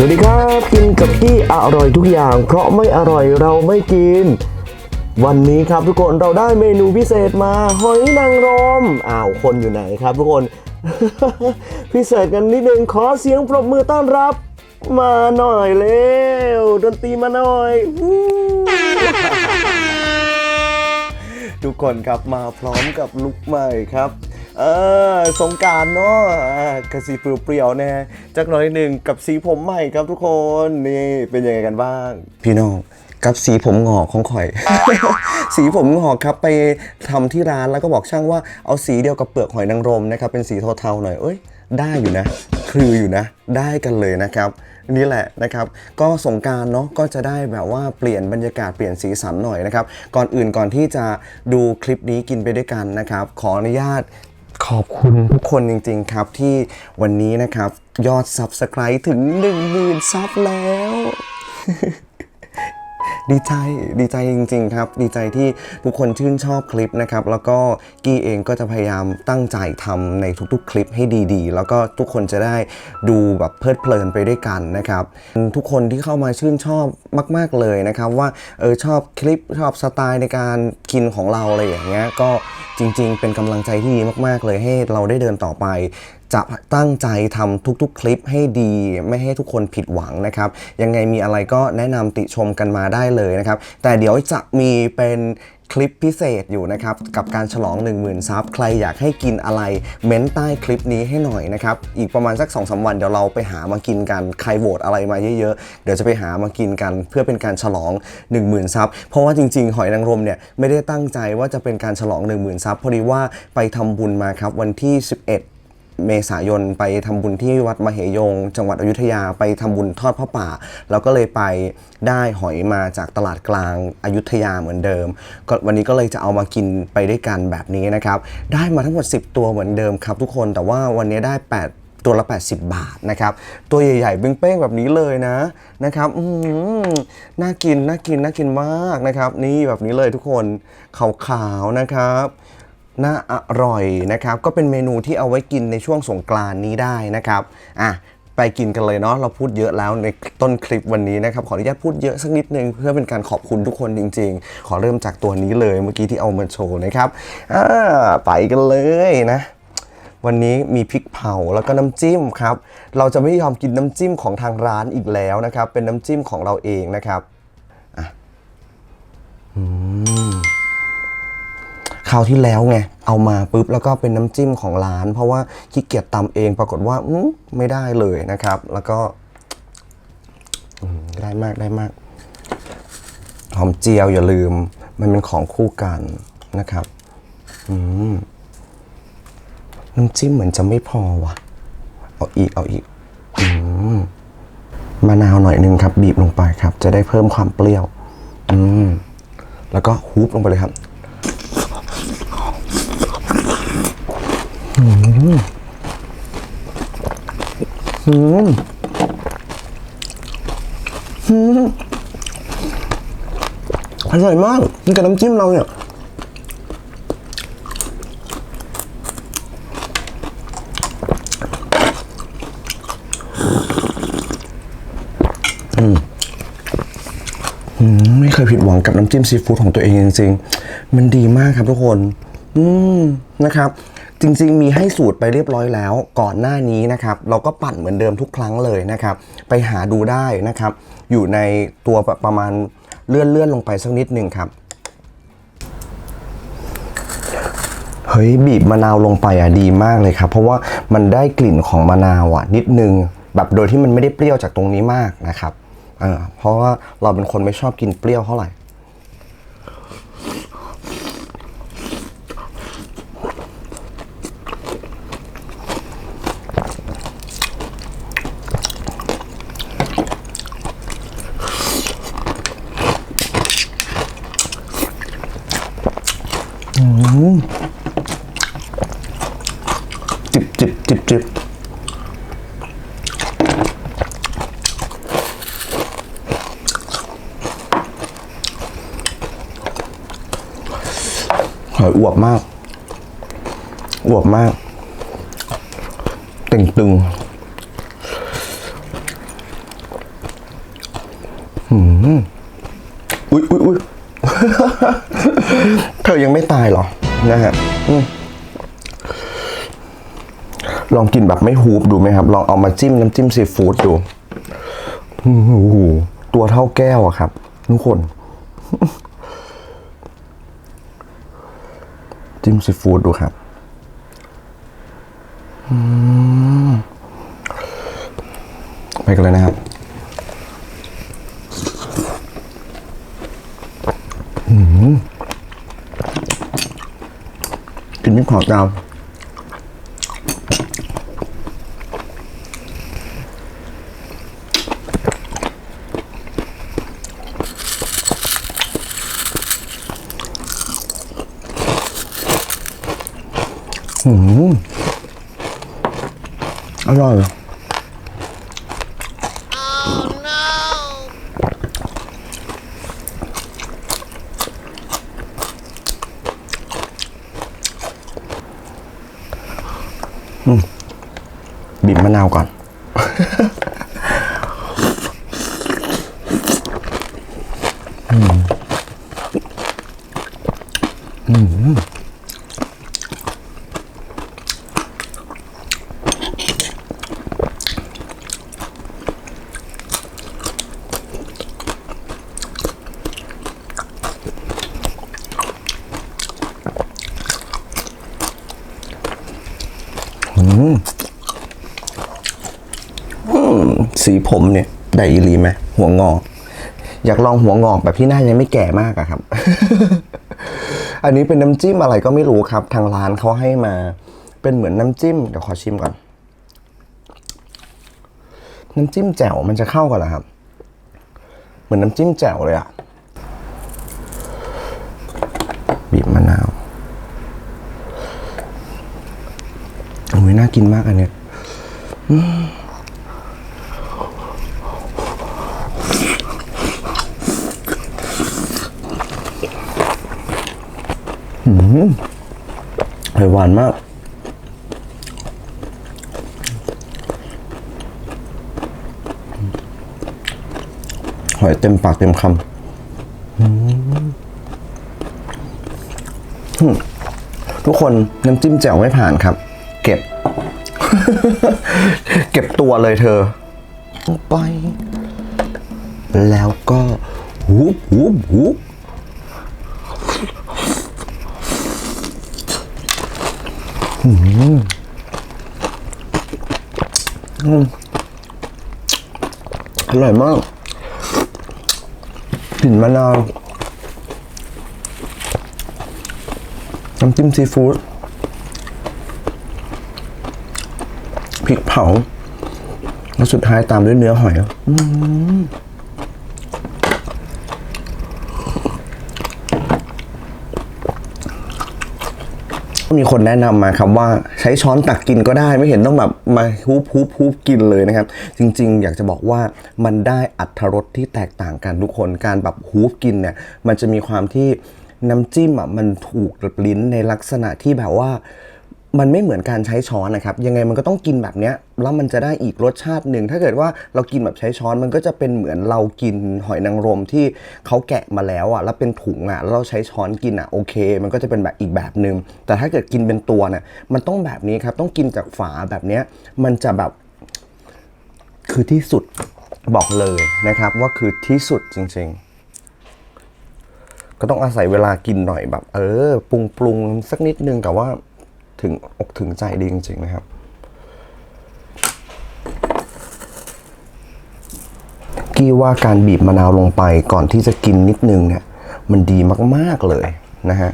สวัสดีครับกินกับพี่อร่อยทุกอย่าง เพราะไม่อร่อยเราไม่กิน วันนี้ครับทุกคนเราได้เมนูพิเศษมาหอยนางรมอ้าวคนอยู่ไหนครับทุกคน พิเศษกันนิดนึงขอเสียงปรบมือต้อนรับ มาหน่อยเร็วดนตรีมาหน่อย ทุกคนครับมาพร้อมกับลุกใหม่ครับ เออสงการเนาะกระสีเปรี้ยวๆแน่จักหน่อยหนึ่งกับสีผมใหม่ครับทุกคนนี่เป็นยังไงกันบ้าง พี่น้องกับสีผมงอกของข่อย สีผมงอกครับไปทำที่ร้านแล้วก็บอกช่างว่าเอาสีเดียวกับเปลือกหอยนางรมนะครับเป็นสีเทาๆหน่อยเอ้ยได้อยู่นะ คืออยู่นะ ได้กันเลยนะครับนี่แหละนะครับ ก็สงการเนาะก็จะได้แบบว่าเปลี่ยนบรรยากาศเปลี่ยนสีสันหน่อยนะครับ ก่อนอื่นก่อนที่จะดูคลิปนี้กินไปด้วยกันนะครับ ขออนุญาต ขอบคุณทุกคนจริง ๆ ครับที่วันนี้นะครับ ยอด Subscribe ถึง 10,000ซับแล้ว ดีใจดีใจจริง ๆ ครับ ดีใจที่ทุกคนชื่นชอบคลิปนะครับ แล้วก็กี้เองก็จะพยายามตั้งใจทำในทุกๆ คลิปให้ดีๆ แล้วก็ทุกคนจะได้ดูแบบเพลิดเพลินไปด้วยกันนะครับ ทุกคนที่เข้ามาชื่นชอบมาก ๆเลยนะครับว่าเออชอบคลิปชอบสไตล์ในการกินของเราอะไรอย่างเงี้ยก็จริง ๆ เป็นกำลังใจที่ดีมากๆเลยให้เราได้เดินต่อไป จะตั้งใจทำทุกๆ คลิปให้ดี ไม่ให้ทุกคนผิดหวังนะครับ ยังไงมีอะไรก็แนะนำติชมกันมาได้เลยนะครับ แต่เดี๋ยวจะมีเป็นคลิปพิเศษอยู่นะครับ กับการฉลอง 10,000ซับใครอยากให้กินอะไร เม้นใต้คลิปนี้ให้หน่อยนะครับ อีกประมาณสัก2อสวันเดี๋ยวเราไปหามากินกัน ใครโหวตอะไรมาเยอะๆ เดี๋ยวจะไปหามากินกัน เพื่อเป็นการฉลอง 10,000ซับเพราะว่าจริงๆ หอยนางรมเนี่ยไม่ได้ตั้งใจว่าจะเป็นการฉลอง 10,000ซับพอดีว่าไปทำบุญมาครับวันที่ 11 เมษายนไปทำบุญที่วัดมเหยง จังหวัดอยุธยาไปทำบุญทอดพระป่า แล้วก็เลยไปได้หอยมาจากตลาดกลางอายุทยาเหมือนเดิมก็วันนี้ก็เลยจะเอามากินไปด้วยกันแบบนี้นะครับ ได้มาทั้งหมด 10 ตัวเหมือนเดิมครับทุกคนแต่ว่าวันนี้ได้ 8ตัวละ 80 บาทนะครับ ตัวใหญ่ๆเป้งๆแบบนี้เลยนะนะครับอืมน่ากินน่ากินน่ากินมากนะครับ นี่แบบนี้เลยทุกคนขาวๆนะครับ น่าอร่อยนะครับ ก็เป็นเมนูที่เอาไว้กินในช่วงสงกรานนี้ได้นะครับอะไปกินกันเลยเนาะเราพูดเยอะแล้วในต้นคลิปวันนี้นะครับขออนุญาตพูดเยอะสักนิดนึงเพื่อเป็นการขอบคุณทุกคนจริง ๆ ขอเริ่มจากตัวนี้เลยเมื่อกี้ที่เอามาโชว์นะครับอ่าไปกันเลยนะวันนี้มีพริกเผาแล้วก็น้ำจิ้มครับ เราจะไม่ยอมกินน้ำจิ้มของทางร้านอีกแล้วนะครับ เป็นน้ำจิ้มของเราเองนะครับอะอืม คราวที่แล้วไงเอามาปุ๊บแล้วก็เป็นน้ำจิ้มของร้าน เพราะว่าขี้เกียจตำเองปรากฏว่าอืมไม่ได้เลยนะครับ แล้วก็ได้มากได้มากหอมเจียวอย่าลืม มันเป็นของคู่กันนะครับอืมน้ำจิ้มเหมือนจะไม่พอว่ะ เอาอีกเอาอีกอืมมะนาวหน่อยนึงครับ บีบลงไปครับ จะได้เพิ่มความเปรี้ยว อืมแล้วก็ฮุบลงไปเลยครับ อืมอืมอร่อยมากกินกับน้ำจิ้มเราเนี่ยอืมไม่เคยผิดหวังกับน้ำจิ้มซีฟู้ดของตัวเองจริงๆ มันดีมากครับทุกคน อืมนะครับ จริงๆ มีให้สูตรไปเรียบร้อยแล้ว ก่อนหน้านี้นะครับ เราก็ปั่นเหมือนเดิมทุกครั้งเลยนะครับ ไปหาดูได้นะครับ อยู่ในตัวประมาณเลื่อนเลื่อนๆลงไปสักนิดหนึ่งครับ เฮ้ย บีบมะนาวลงไปอะดีมากเลยครับ เพราะว่ามันได้กลิ่นของมะนาวอะนิดนึง แบบโดยที่มันไม่ได้เปรี้ยวจากตรงนี้มากนะครับเพราะว่าเราเป็นคนไม่ชอบกินเปรี้ยวเท่าไหร่ หอยอวบมาก อวบมากเต่งตึงอืมอุ๊ยอุ๊ยอุ๊ยเธอยังไม่ตายหรอ นะฮะลองกินแบบไม่ฮูบดูไหมครับ ลองเอามาจิ้มน้ำจิ้มซีฟู้ดดูโอ้โหตัวเท่าแก้วอะครับ ทุกคน จิ้มซีฟู้ดดูครับไปกันเลยนะครับกินไม่ขอดาวอืมอร่อย บีบ สีผมเนี่ยได้อีลีไหมหัวงอก อยากลองหัวงอกแบบที่หน้ายังไม่แก่มากอะครับ อันนี้เป็นน้ำจิ้มอะไรก็ไม่รู้ครับ ทางร้านเขาให้มา เป็นเหมือนน้ำจิ้มเดี๋ยวขอชิมก่อน น้ำจิ้มแจ่วมันจะเข้ากันเหรอครับ เหมือนน้ำจิ้มแจ่วเลยอะบีบมะนาวโอ้ยน่ากินมากอันเนี้ยหอย หวานมาก หอยเต็มปากเต็มคำอืมอืมทุกคนน้ำจิ้มแจ่วไม่ผ่านครับ เก็บ เก็บตัวเลยเธอไป แล้วก็ หูบหูบหูบ อร่อยมากกลิ่นมะนาวน้ำจิ้มซีฟู้ดพริกเผา แล้วสุดท้ายตามด้วยเนื้อหอยอืม มีคนแนะนำมาครับว่าใช้ช้อนตักกินก็ได้ไม่เห็นต้องแบบมาฮุบฮุบฮุบกินเลยนะครับ จริง ๆ อยากจะบอกว่ามันได้อัตรรสที่แตกต่างกันทุกคนการแบบฮุบกินเนี่ยมันจะมีความที่น้ำจิ้มอะมันถูกลิ้นในลักษณะที่แบบว่า มันไม่เหมือนการใช้ช้อนนะครับ ยังไงมันก็ต้องกินแบบเนี้ย แล้วมันจะได้อีกรสชาติหนึ่งถ้าเกิดว่าเรากินแบบใช้ช้อนมันก็จะเป็นเหมือนเรากินหอยนางรมที่เขาแกะมาแล้วอะแล้วเป็นถุงอะแล้วเราใช้ช้อนกินอะโอเค มันก็จะเป็นแบบอีกแบบหนึ่งแต่ถ้าเกิดกินเป็นตัวเนี่ยมันต้องแบบนี้ครับต้องกินจากฝาแบบเนี้ยมันจะแบบคือที่สุดบอกเลยนะครับว่าคือที่สุดจริง ๆก็ต้องอาศัยเวลากินหน่อยแบบ เออ ปรุงปรุงสักนิดนึงแต่ว่าถึงอกถึงใจดีจริงๆนะครับ กี้ว่าการบีบมะนาวลงไปก่อนที่จะกินนิดนึงเนี่ยมันดีมากๆเลยนะฮะ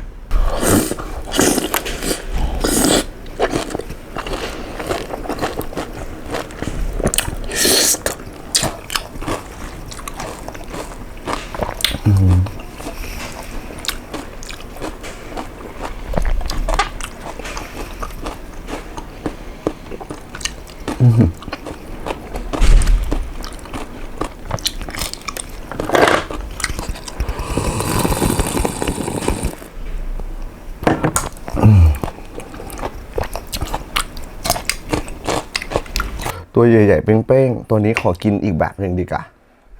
ตัวใหญ่ๆเป้งๆ ตัวนี้ขอกินอีกแบบหนึ่งดีกว่า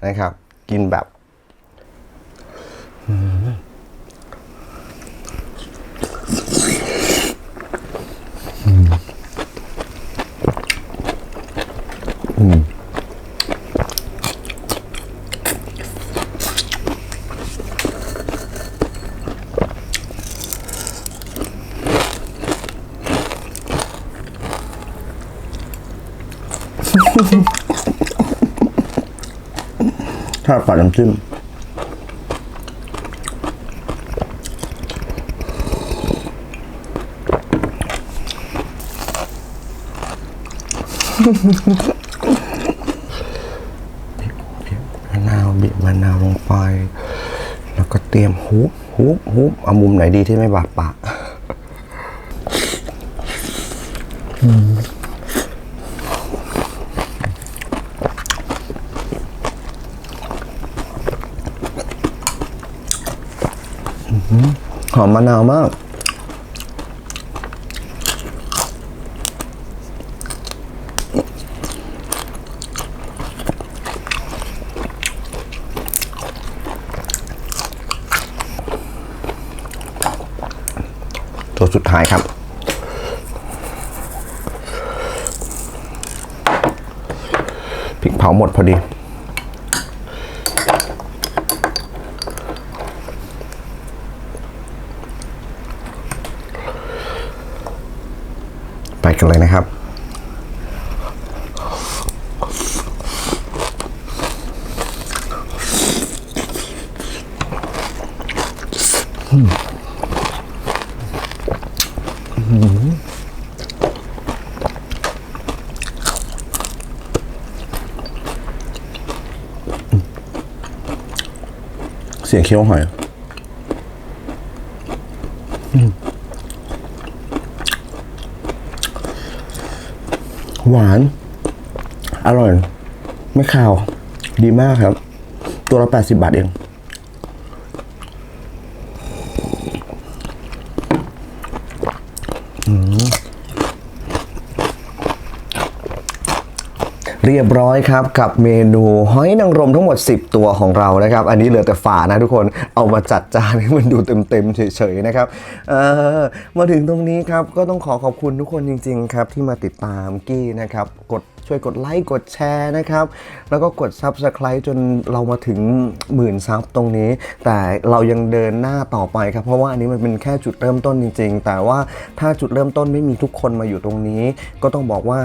นะครับ กินแบบ ถ้าปัดน้ำจิ้มบีบมะนาวบีบมะนาวลงไป แล้วก็เตรียมฮุบฮุบฮุบเอามุมไหนดีที่ไม่บาดปากอื้อหือหอมมะ นาวมาก ตัวสุดท้ายครับพริกเผาหมดพอดี ไปกันเลยนะครับ เสียงเคี้ยวหอย อืม หวาน อร่อย ไม่คาว ดีมากครับ ตัวละ 80 บาทเอง เรียบร้อยครับกับเมนูหอยนางรมทั้งหมด 10 ตัวของเรานะครับ อันนี้เหลือแต่ฝานะทุกคนเอามาจัดจานให้มันดูเต็มๆเฉยๆนะครับมาถึงตรงนี้ครับก็ต้องขอขอบคุณทุกคนจริง ๆ ครับที่มาติดตามกี้นะครับกดช่วยกดไลค์กดแชร์นะครับ แล้วก็กด Subscribe จนเรามาถึงหมื่นซับตรงนี้ แต่เรายังเดินหน้าต่อไปครับ เพราะว่าอันนี้มันเป็นแค่จุดเริ่มต้นจริง ๆ แต่ว่าถ้าจุดเริ่มต้นไม่มีทุกคนมาอยู่ตรงนี้ ก็ต้องบอกว่า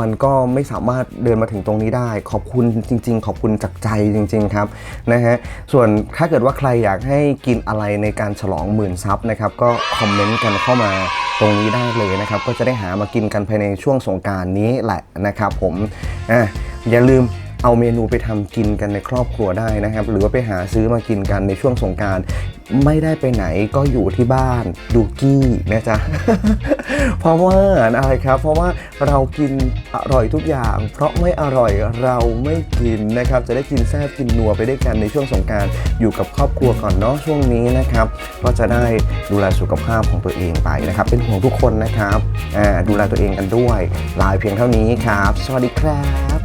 มันก็ไม่สามารถเดินมาถึงตรงนี้ได้ ขอบคุณจริง ๆ ขอบคุณจากใจจริง ๆ ครับนะฮะส่วนถ้าเกิดว่าใครอยากให้กินอะไรในการฉลองหมื่นซับนะครับก็คอมเมนต์กันเข้ามาตรงนี้ได้เลยนะครับ ก็จะได้หามากินกันภายในช่วงสงการนี้แหละนะครับผมอะอย่าลืม เอาเมนูไปทำกินกันในครอบครัวได้นะครับ หรือว่าไปหาซื้อมากินกันในช่วงสงการไม่ได้ไปไหนก็อยู่ที่บ้านดูกี้นะจ๊ะ เพราะว่าอะไรครับ เพราะว่าเรากินอร่อยทุกอย่าง เพราะไม่อร่อยเราไม่กินนะครับ จะได้กินแซ่บกินนัวไปด้วยกันในช่วงสงการอยู่กับครอบครัวก่อนเนาะช่วงนี้นะครับ ก็จะได้ดูแลสุขภาพของตัวเองไปนะครับ เป็นห่วงทุกคนนะครับดูแลตัวเองกันด้วยลาเพียงเท่านี้ครับ สวัสดีครับ